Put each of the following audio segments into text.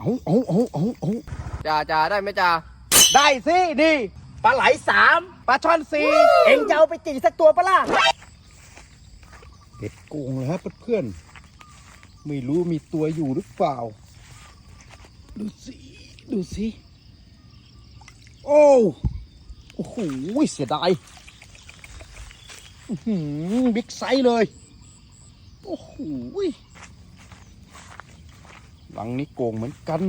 เอาเอาเอาเอาเอาจ่าจ่าได้ไหมจ่าได้สิดีปลาไหลสามปลาช่อนสี่เอ็งจะเอาไปจีสักตัวปะล่ะเด็ดโกงเลยฮะเพื่อนๆไม่รู้มีตัวอยู่หรือเปล่า ดูสิดูสิโอ้โอ้โหเสียดายอื้อหือบิ๊กไซส์เลย โอ้โห หลังนี้โกงเหมือนกัน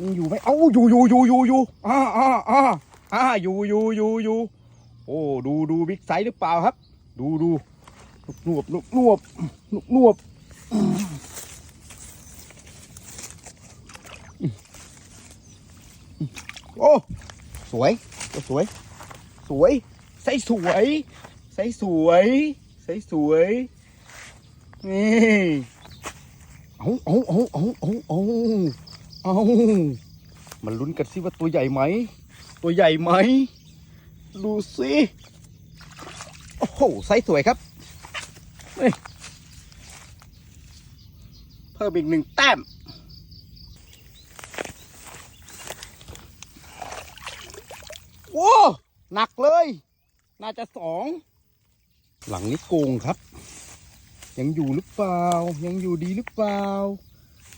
ยังอยู่ไหมเอ้าอยู่อยู่อยู่อยู่อยู่อ่าอ่าอ่าอ่าอยู่อยู่อยู่อยู่โอ้ดูดูบิ๊กไซส์หรือเปล่าครับ ดูดูนวบนวบนวบนวบนวบโอ้สวยก็สวย สวยใส่สวยใส่สวยใส่สวยนี่ เอาเอาเอาเอาเอาเอาเอามันลุ้นกันสิว่าตัวใหญ่ไหม ตัวใหญ่ไหม ดูสิ โอ้โห ไซส์สวยครับเพิ่มอีกหนึ่งแต้มโอ้หนักเลย น่าจะสอง หลังนี้โกงครับ ยังอยู่หรือเปล่า ยังอยู่ดีหรือเปล่า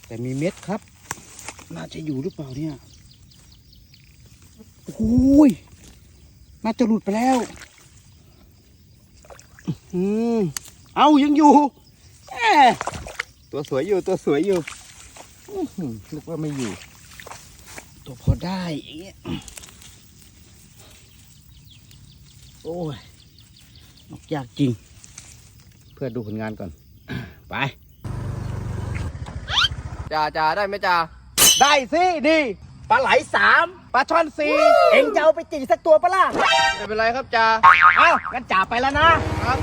แต่มีเม็ดครับ น่าจะอยู่หรือเปล่าเนี่ยโอ้ยน่าจะหลุดไปแล้วอืมเอายังอยู่ตัวสวยอยู่ตัวสวยอยู่นึกว่าไม่อยู่ ตัวพอได้อย่างเงี้ยโอ้ยนกยากจริง พื่อดูผลงานก่อน ไปจ่าจ่าได้ไหมจ่าได้สิดีปลาไหลสามปลาช่อนสี่เอ็งจะเอาไปจีสักตัวปะล่ะไม่เป็นไรครับจ่าเอ้างั้นจ่าไปแล้วนะครับ